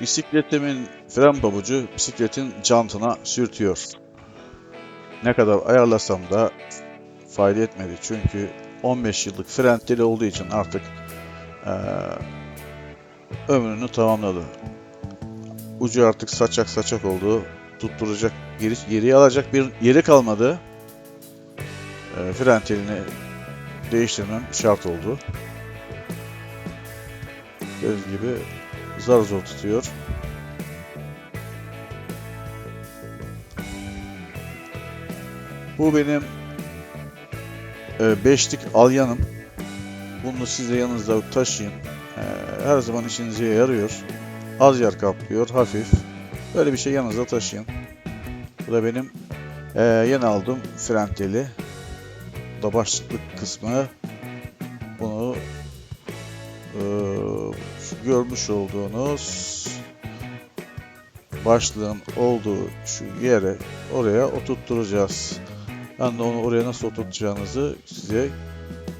Bisikletimin fren pabucu bisikletin jantına sürtüyor. Ne kadar ayarlasam da fayda etmedi. Çünkü 15 yıllık fren teli olduğu için artık eee, ömrünü tamamladı. Ucu artık saçak saçak oldu. Tutturacak, geri, geriye alacak bir yeri kalmadı. Eee, fren telini değiştirmem şart oldu. Gördüğünüz gibi zar zor tutuyor. Bu benim e, beşlik alyanım. Bunu size yanınızda taşıyın. E, her zaman işinize yarıyor. Az yer kaplıyor, hafif. Böyle bir şey yanınızda taşıyın. Bu da benim e, yeni aldığım fren teli. Bu da başlıklık kısmı. Görmüş olduğunuz başlığın olduğu şu yere oraya oturtturacağız. Ben de onu oraya nasıl oturtacağınızı size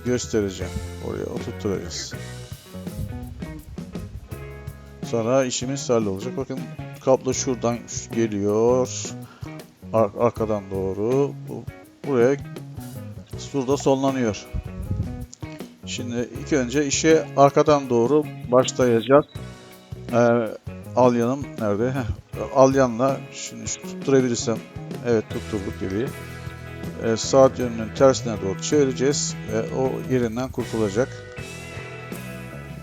göstereceğim. Oraya oturtturacağız. Sonra işimiz hallolacak. Bakın kablo şuradan geliyor. Ar- arkadan doğru. Bu, buraya burada sonlanıyor. Şimdi ilk önce işe arkadan doğru başlayacağız. Ee, alyanım nerede? Alyanla şimdi şu tutturabilirsem evet tutturduk gibi. Ee, saat yönünün tersine doğru çevireceğiz ve o yerinden kurtulacak.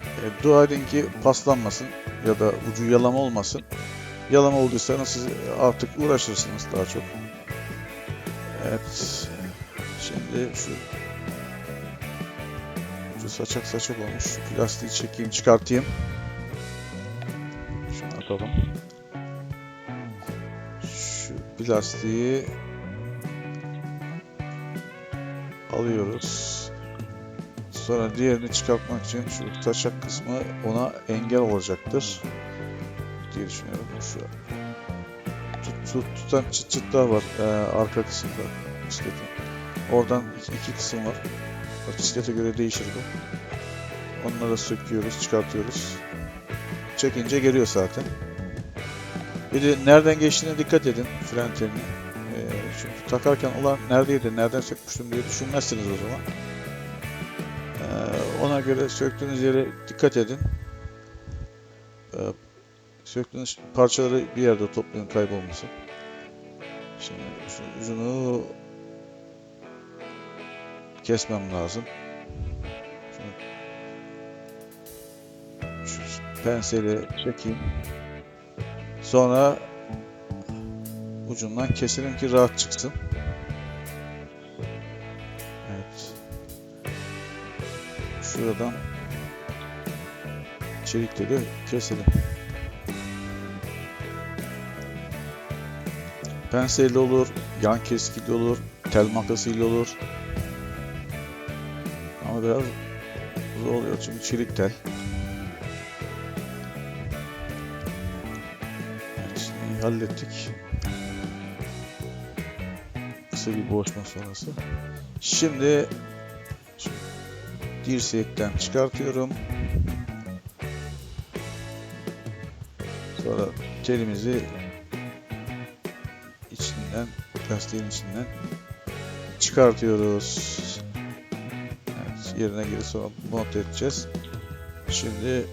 Ee, dua edin ki paslanmasın ya da ucu yalama olmasın. Yalama olduysa siz artık uğraşırsınız daha çok. Evet. Şimdi şu saçak saçak olmuş. Şu plastiği çekeyim çıkartayım. Şunu atalım. Şu plastiği alıyoruz. Sonra diğerini çıkartmak için şu taşak kısmı ona engel olacaktır diye düşünüyorum. Şu tut, tut, tutan çıt çıtlar var e, arka kısımda bisikletin. Oradan iki, iki kısım var. Bisiklete göre değişir bu. Onları söküyoruz, çıkartıyoruz. Çekince geliyor zaten. Bir de nereden geçtiğine dikkat edin fren telini. Ee, çünkü takarken olan neredeydi, nereden sökmüştüm diye düşünmezsiniz o zaman. Ee, ona göre söktüğünüz yere dikkat edin. Ee, söktüğünüz parçaları bir yerde toplayın kaybolmasın. Şimdi şu ucunu kesmem lazım. Şu penseli çekeyim. Sonra ucundan keselim ki rahat çıksın. Evet. Şuradan çelikleri keselim. Penselle olur, yan keskiyle olur, tel makasıyla olur. Ama biraz zor oluyor çünkü çelik tel. Hallettik. Kısa bir boğuşma sonrası. Şimdi dirsekten çıkartıyorum. Sonra telimizi içinden, lastiğin içinden çıkartıyoruz. Evet, yerine geri sonra monte edeceğiz. Şimdi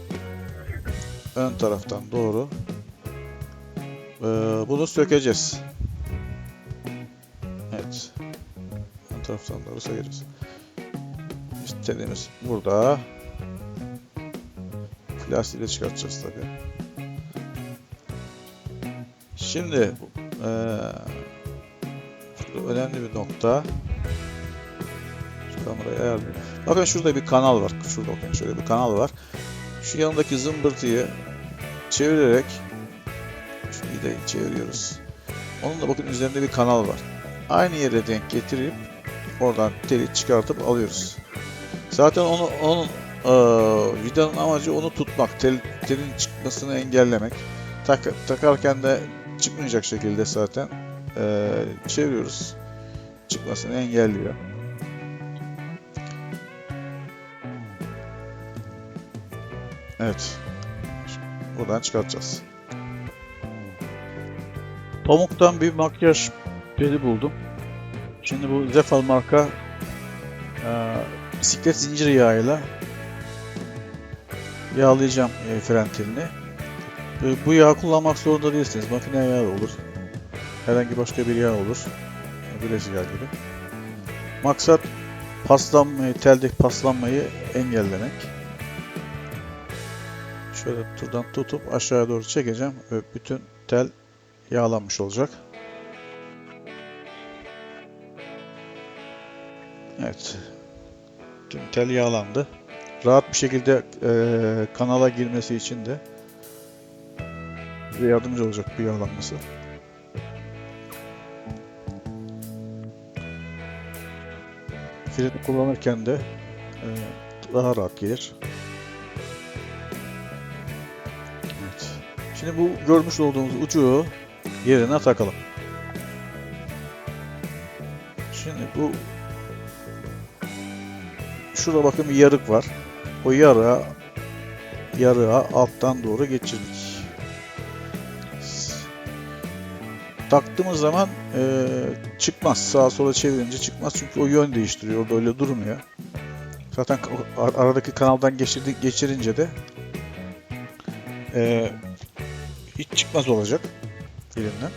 ön taraftan doğru eee, bunu sökeceğiz. Evet. Ön taraftan doğru sökeceğiz. İşte telimiz burada. Plastiği de çıkartacağız tabii. Şimdi şurada önemli bir nokta. Şu kamerayı ayarlayayım. Bakın şurada bir kanal var. Şurada bakın şöyle bir kanal var. Şu yanındaki zımbırtıyı çevirerek vidayı çeviriyoruz. Onun da bakın üzerinde bir kanal var. Aynı yere denk getirip oradan teli çıkartıp alıyoruz. Zaten onu onun eee vidanın amacı onu tutmak, tel, telin çıkmasını engellemek. Tak, takarken de çıkmayacak şekilde zaten eee, çeviriyoruz. Çıkmasını engelliyor. Evet. Buradan çıkartacağız. Pamuktan bir makyaj pedi buldum. Şimdi bu Zefal marka e, bisiklet zincir yağıyla yağlayacağım e, fren telini. E, bu yağ kullanmak zorunda değilsiniz. Makine yağı da olur. Herhangi başka bir yağ olur. E, Bilezik yağ gibi. Maksat paslanmayı, teldeki paslanmayı engellemek. Şöyle turdan tutup aşağıya doğru çekeceğim ve bütün tel yağlanmış olacak. Evet. Tüm tel yağlandı. Rahat bir şekilde eee, kanala girmesi için de bize yardımcı olacak bu yağlanması. Freni kullanırken de eee, daha rahat gelir. Evet. Şimdi bu görmüş olduğumuz ucu yerine takalım. Şimdi bu şurada bakın bir yarık var. O yarığa yarığa alttan doğru geçirdik. Taktığımız zaman eee, çıkmaz. Sağa sola çevirince çıkmaz. Çünkü o yön değiştiriyor. Orada öyle durmuyor. Zaten aradaki kanaldan geçirdik, geçirince de eee, hiç çıkmaz olacak elinden.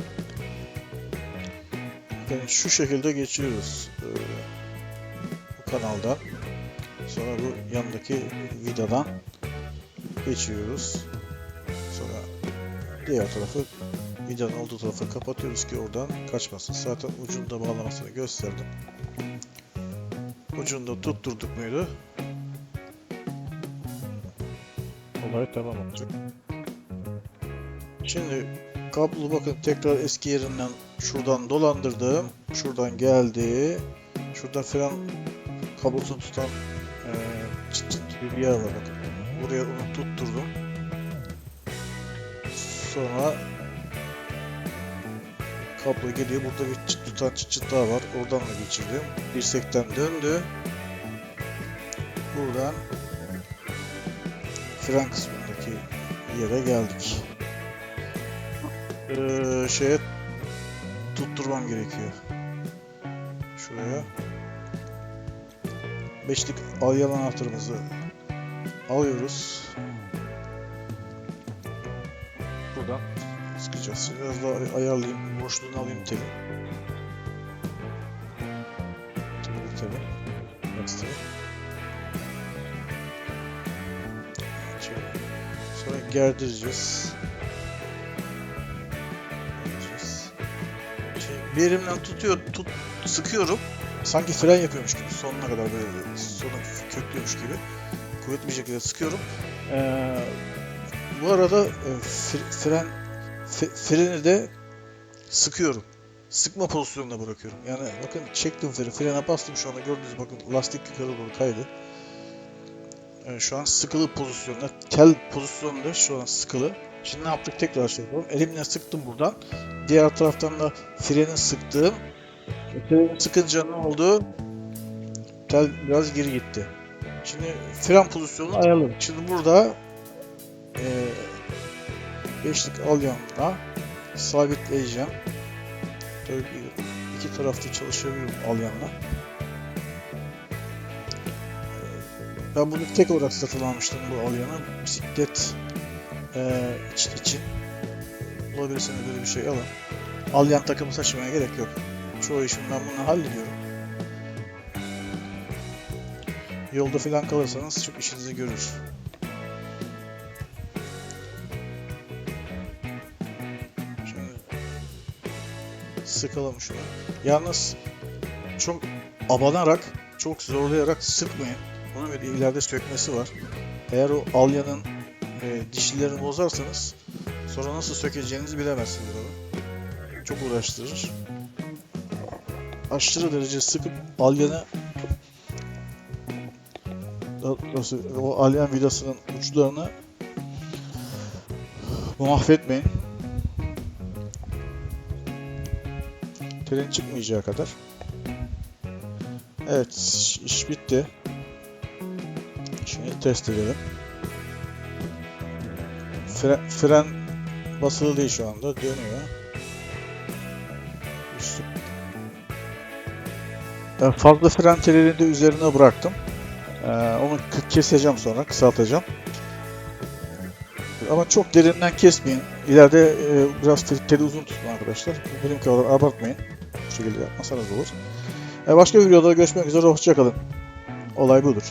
Yani şu şekilde geçiyoruz eee, bu kanaldan. Sonra bu yandaki vidadan geçiyoruz. Sonra diğer tarafı vidanın olduğu tarafı kapatıyoruz ki oradan kaçmasın. Zaten ucunda bağlamasını gösterdim. Ucunda tutturduk muydu? Olay tamam olacak. Şimdi kablo bakın tekrar eski yerinden şuradan dolandırdım. Şuradan geldi. Şurada fren kablosunu tutan eee çıt çıt bir yer var bakın. Buraya onu tutturdum. Sonra kablo geliyor. Burada bir çıt tutan çıt çıt daha var. Oradan da geçirdim. Dirsekten döndü. Buradan fren kısmındaki yere geldik. Ee, şeye tutturmam gerekiyor. Şuraya. Beşlik alyan anahtarımızı alıyoruz. Buradan sıkacağız. Biraz daha ayarlayayım. Boşluğunu alayım teli. Teli teli. Ekstra. Sonra. Gerdireceğiz. Bir elimden tutuyor, tut, sıkıyorum. Sanki fren yapıyormuş gibi sonuna kadar böyle sonu köklüyormuş gibi kuvvetli bir şekilde sıkıyorum. Ee, bu arada e, fre- fren freni de sıkıyorum. Sıkma pozisyonuna bırakıyorum. Yani bakın çektim freni, frene bastım şu anda gördüğünüz bakın lastik yukarı doğru kaydı. Ee, şu an sıkılı pozisyonda, tel pozisyonda şu an sıkılı. Şimdi ne yaptık tekrar yapalım. Elimle sıktım buradan. Diğer taraftan da freni sıktım. Freni sıkınca ne oldu? Tel biraz geri gitti. Şimdi fren pozisyonunu ayarladım. Şimdi burada eee beşlik alyanla sabitleyeceğim. Tabii ki iki tarafta çalışabilirim alyanla. Eee, Ben bunu tek olarak satın almıştım bu alyanı. Bisiklet eee için, için. Bulabilirseniz böyle bir şey alın. Alyan takımı taşımaya gerek yok. Çoğu işimi ben bununla hallediyorum. Yolda falan kalırsanız çok işinizi görür. Şöyle sıkalım şunu. Yalnız çok abanarak, çok zorlayarak sıkmayın. Onun bir de ileride sökmesi var. Eğer o alyanın e, dişlilerini bozarsanız sonra nasıl sökeceğinizi bilemezsiniz onu. Çok uğraştırır. Aşırı derece sıkıp alyanı nasıl o alyan vidasının uçlarını mahvetmeyin. Telin çıkmayacağı kadar. Evet, iş bitti. Şimdi test edelim. Fre fren basılı değil şu anda. Dönüyor. Ben farklı fren tellerini de üzerine bıraktım. Ee, onu keseceğim sonra, kısaltacağım. Ama çok derinden kesmeyin. İleride e, biraz teli uzun tutun arkadaşlar. Benim kadar abartmayın. Bu şekilde yapmasanız olur. E, başka videoda görüşmek üzere. Hoşçakalın. Olay budur.